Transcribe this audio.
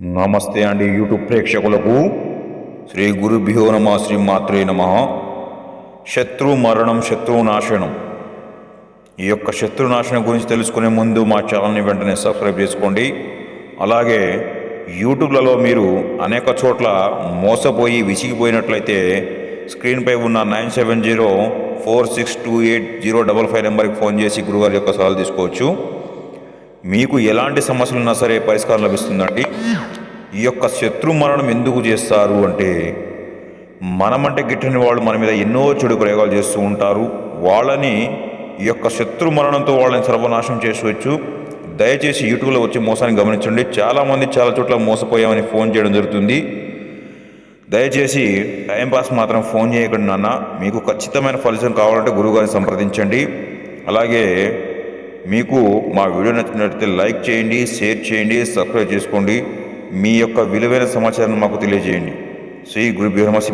నమస్తే అండి యూట్యూబ్ ప్రేక్షకులకు. శ్రీ గురుభ్యో నమ శ్రీ మాత్రే నమ. శత్రు మరణం శత్రు నాశనం. ఈ యొక్క శత్రు నాశనం గురించి తెలుసుకునే ముందు మా ఛానల్ని వెంటనే సబ్స్క్రైబ్ చేసుకోండి. అలాగే యూట్యూబ్లలో మీరు అనేక చోట్ల మోసపోయి విసిగిపోయినట్లయితే స్క్రీన్పై ఉన్న nine seven zero four six two eight zero double five నెంబర్కి ఫోన్ చేసి గురుగారి యొక్క సలహాలు తీసుకోవచ్చు. మీకు ఎలాంటి సమస్యలు ఉన్నా సరే పరిష్కారం లభిస్తుందండి. ఈ యొక్క శత్రు మరణం ఎందుకు చేస్తారు అంటే మనమంటే గిట్టని వాళ్ళు మన మీద ఎన్నో చెడు ప్రయోగాలు చేస్తూ ఉంటారు. వాళ్ళని ఈ యొక్క శత్రు మరణంతో వాళ్ళని సర్వనాశనం చేసవచ్చు దయచేసి యూట్యూబ్లో వచ్చి మోసాన్ని గమనించండి. చాలామంది చాలా చోట్ల మోసపోయామని ఫోన్ చేయడం జరుగుతుంది. దయచేసి టైంపాస్ మాత్రం ఫోన్ చేయకండి నాన్న. మీకు ఖచ్చితమైన ఫలితం కావాలంటే గురువుగారిని సంప్రదించండి. అలాగే మీకు మా వీడియో నచ్చినట్లయితే లైక్ చేయండి షేర్ చేయండి సబ్స్క్రైబ్ చేసుకోండి. మీ యొక్క విలువైన సమాచారం మాకు తెలియజేయండి. శ్రీ గురు బ్రహ్మసి